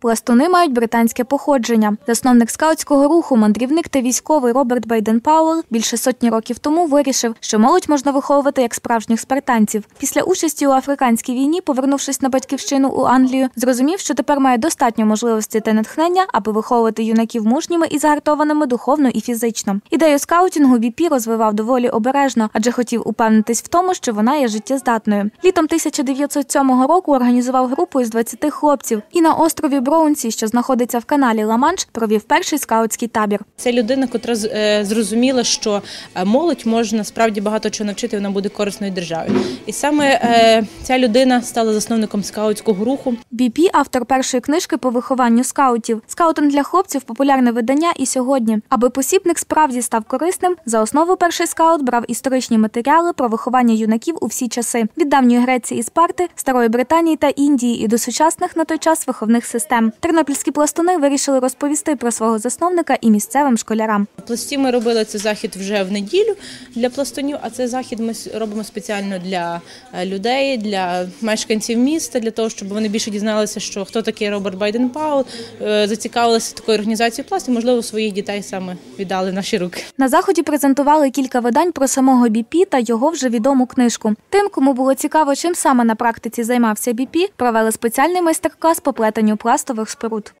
Пластуни мають британське походження. Засновник скаутського руху, мандрівник та військовий Роберт Байден Пауэлл більше сотні років тому вирішив, що молодь можна виховувати як справжніх спартанців. Після участі у африканській війні, повернувшись на батьківщину у Англію, зрозумів, що тепер має достатньо можливостей та натхнення, аби виховувати юнаків мужніми і загартованими духовно і фізично. Ідею скаутінгу Біпі розвивав доволі обережно, адже хотів упевнитись в тому, що вона є життєздатною. Літом 1907 року організував групу із 20 хлопців і на острові Броунсі, що знаходиться в каналі Ла-Манш, провів перший скаутський табір. Це людина, котра е, зрозуміла, що е, молодь може насправді багато чого навчити, вона буде корисною державі. І саме е, ця людина стала засновником скаутського руху. Біпі – автор першої книжки по вихованню скаутів. Скаутинг для хлопців популярне видання і сьогодні. Аби посібник справді став корисним, за основу перший скаут брав історичні матеріали про виховання юнаків у всі часи від давньої Греції і Спарти, Старої Британії та Індії і до сучасних на той час виховних систем. Тернопільські пластуни вирішили розповісти про свого засновника і місцевим школярам. Пласті ми робили цей захід вже в неділю для пластунів, а цей захід ми робимо спеціально для е, людей, для мешканців міста, для того, щоб вони більше дізналися, що хто такий Роберт Байден Паул, е, зацікавилися такою організацією пласту, можливо, своїх дітей саме віддали наші руки. На заході презентували кілька видань про самого Біпі та його вже відому книжку. Тим, кому було цікаво, чим саме на практиці займався Біпі, провели спеціальний майстер-клас по плетенню пластових споруд.